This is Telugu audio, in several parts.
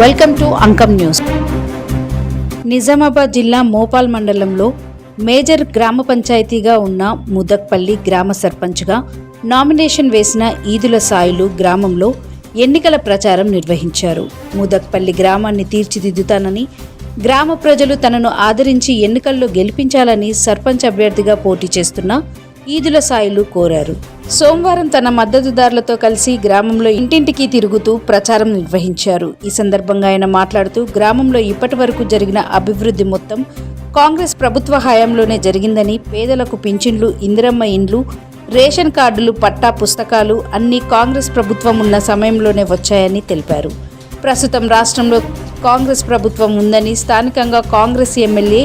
Welcome to Ankam news. Nizamabad జిల్లా మోపాల్ మండలంలో మేజర్ గ్రామ పంచాయతీగా ఉన్న ముదక్పల్లి గ్రామ సర్పంచ్గా నామినేషన్ వేసిన ఈదుల సాయిలు గ్రామంలో ఎన్నికల ప్రచారం నిర్వహించారు. ముదక్పల్లి గ్రామాన్ని తీర్చిదిద్దుతానని గ్రామ ప్రజలు తనను ఆదరించి ఎన్నికల్లో గెలిపించాలని సర్పంచ్ అభ్యర్థిగా పోటీ చేస్తున్న ఈదుల సాయిలు కోరారు. సోమవారం తన మద్దతుదారులతో కలిసి గ్రామంలో ఇంటింటికి తిరుగుతూ ప్రచారం నిర్వహించారు. ఈ సందర్భంగా ఆయన మాట్లాడుతూ గ్రామంలో ఇప్పటి వరకు జరిగిన అభివృద్ధి మొత్తం కాంగ్రెస్ ప్రభుత్వ హయాంలోనే జరిగిందని పేదలకు పింఛన్లు ఇందిరమ్మ ఇండ్లు రేషన్ కార్డులు పట్టా పుస్తకాలు అన్ని కాంగ్రెస్ ప్రభుత్వం ఉన్న సమయంలోనే వచ్చాయని తెలిపారు. ప్రస్తుతం రాష్ట్రంలో కాంగ్రెస్ ప్రభుత్వం ఉందని స్థానికంగా కాంగ్రెస్ ఎమ్మెల్యే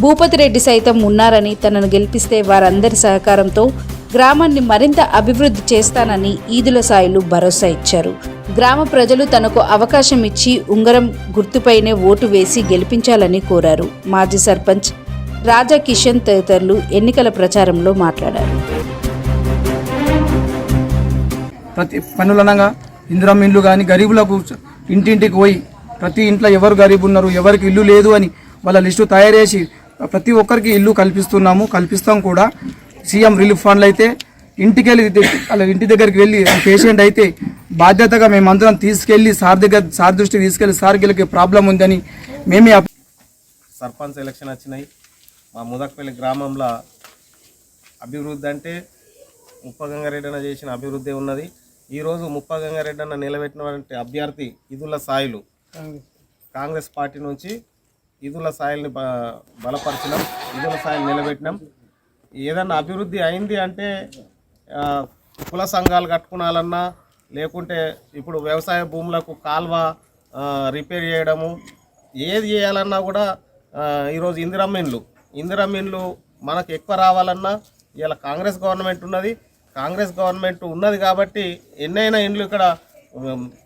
భూపతి రెడ్డి సైతం ఉన్నారని తనను గెలిపిస్తే వారందరి సహకారంతో గ్రామాన్ని మరింత అభివృద్ధి చేస్తానని ఈదుల సాయిలు భరోసా ఇచ్చారు. గ్రామ ప్రజలు తనకు అవకాశం ఇచ్చి ఉంగరం గుర్తుపైనే ఓటు వేసి గెలిపించాలని కోరారు. మాజీ సర్పంచ్ రాజా కిషన్ తదితరులు ఎన్నికల ప్రచారంలో మాట్లాడారు. ప్రతి పనులనగా ఇందిరం ఇండ్లు కానీ గరీబులకు ఇంటింటికి పోయి ప్రతి ఇంట్లో ఎవరు గరీబు ఉన్నారు ఎవరికి ఇల్లు లేదు అని వాళ్ళ లిస్టు తయారు చేసి ప్రతి ఒక్కరికి ఇల్లు కల్పిస్తున్నాము కల్పిస్తాం కూడా. సీఎం రిలీఫ్ ఫండ్లు అయితే ఇంటికి వెళ్ళి వాళ్ళ ఇంటి దగ్గరికి వెళ్ళి పేషెంట్ అయితే బాధ్యతగా మేమందరం తీసుకెళ్ళి సార్ దగ్గర సార్ దృష్టికి తీసుకెళ్ళి సార్ వీళ్ళకి ప్రాబ్లం ఉందని మేమే సర్పంచ్ ఎలక్షన్ వచ్చినాయి. మా ముదక్పల్లి గ్రామంలో అభివృద్ధి అంటే ముప్ప గంగారెడ్డి చేసిన అభివృద్ధి ఉన్నది. ఈరోజు ముప్ప గంగారెడ్డి అన్న నిలబెట్టినటువంటి అభ్యర్థి ఇదుల సాయిలు. కాంగ్రెస్ పార్టీ నుంచి ఇదుల సాయిల్ని బలపరచడం ఇదుల సాయిలు నిలబెట్టినాం. ఏదన్నా అభివృద్ధి అయింది అంటే కుల సంఘాలు కట్టుకునాలన్నా లేకుంటే ఇప్పుడు వ్యవసాయ భూములకు కాల్వ రిపేర్ చేయడము ఏది చేయాలన్నా కూడా ఈరోజు ఇందిరమ్మిన్లు ఇందిరమ్మిన్లు మనకు ఎక్కువ రావాలన్నా ఇలా కాంగ్రెస్ గవర్నమెంట్ ఉన్నది. కాంగ్రెస్ గవర్నమెంట్ ఉన్నది కాబట్టి ఎన్నైనా ఇండ్లు ఇక్కడ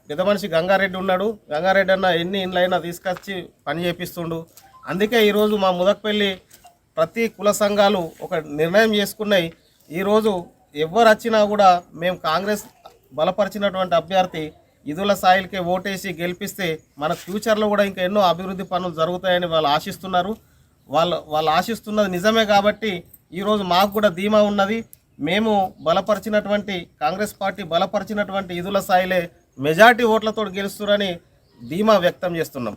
పెద్ద మనిషి గంగారెడ్డి ఉన్నాడు. గంగారెడ్డి అన్న ఎన్ని ఇండ్లైనా తీసుకొచ్చి పని చేపిస్తుండు. అందుకే ఈరోజు మా ముదక్పల్లి ప్రతి కుల సంఘాలు ఒక నిర్ణయం చేసుకున్నాయి. ఈరోజు ఎవరు వచ్చినా కూడా మేము కాంగ్రెస్ బలపరిచినటువంటి అభ్యర్థి ఇదుల సాయిల్కే ఓటేసి గెలిపిస్తే మన ఫ్యూచర్లో కూడా ఇంకా ఎన్నో అభివృద్ధి పనులు జరుగుతాయని వాళ్ళు ఆశిస్తున్నారు. వాళ్ళు వాళ్ళు ఆశిస్తున్నది నిజమే కాబట్టి ఈరోజు మాకు కూడా ధీమా ఉన్నది. మేము బలపరిచినటువంటి కాంగ్రెస్ పార్టీ బలపరిచినటువంటి ఇదుల సాయిలే మెజార్టీ ఓట్లతో గెలుస్తున్నారని ధీమా వ్యక్తం చేస్తున్నాం.